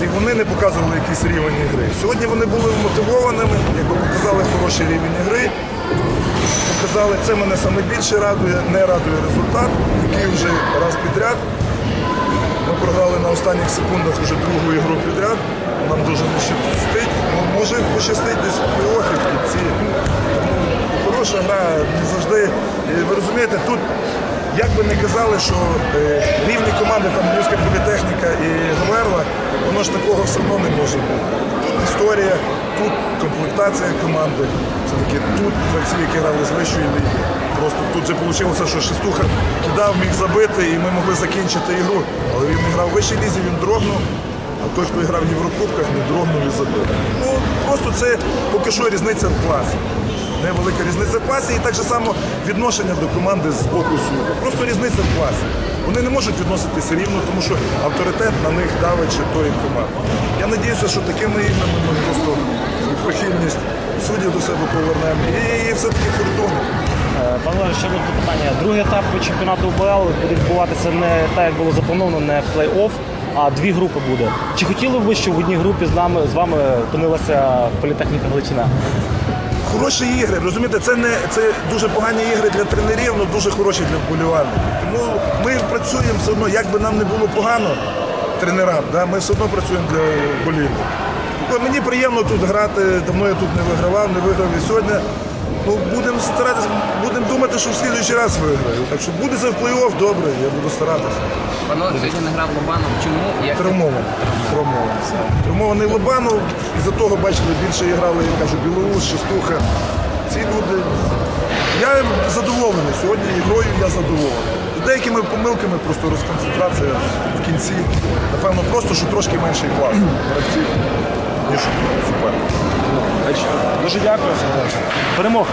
і вони не показували якийсь рівень ігри. Сьогодні вони були мотивованими, якби показали хороший рівень ігри. Показали, це мене саме більше радує, не радує результат, який вже раз підряд. Ми програли на останніх секундах вже другу ігру підряд. Нам дуже не щастить. Ну, може пощастить десь плей-оффі в кінці. Ну, хороша гра не завжди. Ви розумієте, тут як би не казали, що е, рівні команди, там Львівська політехніка і воно ж такого все одно не може бути. Тут історія, тут комплектація команди. Все-таки тут гравці, які грали з вищої ліги. Просто тут же вийшло, що Шестуха кидав, міг забити, і ми могли закінчити ігру. Але він не грав в вищій лізі, він дрогнув. А той, хто грав в Єврокубках, не дрогнув і забив. Ну, просто це поки що різниця в класі. Невелика різниця в класі і так же само відношення до команди з боку суду. Просто різниця в класі. Вони не можуть відноситися рівно, тому що авторитет на них давить ще тої команди. Я сподіваюся, що такими іграми ми просто прихильність суддів до себе повернемо. І, все-таки кордони. Е, Павло, ще одне питання. Другий етап чемпіонату УБЛ буде відбуватися не так, як було заплановано, не плей-офф, а дві групи буде. Чи хотіли б ви, щоб в одній групі з нами з вами опинилася політехніка Галичина? Хороші ігри, розумієте, це не це дуже погані ігри для тренерів, але дуже хороші для вболівальників. Тому ми працюємо все одно, як би нам не було погано тренерам, да, ми все одно працюємо для вболівальників. Тобто Мені приємно тут грати, давно я тут не вигравав, не виграв і сьогодні. Ну, будемо старатися, будемо думати, що в слідуючий раз виграю. Так що буде це в плей-офф, добре, я буду старатися. Пано сьогодні не грав Лобанов. Чому? Як? Травмований. Травмований. Травмований Лобанов. Із-за того, бачили, більше грали, я кажу, Білоус, Шестуха. Ці люди. Я задоволений. Сьогодні ігрою я задоволений. З деякими помилками просто розконцентрація в кінці. Напевно, просто, що трошки менший клас гравців, ніж суперник. Дуже дякую. Перемог.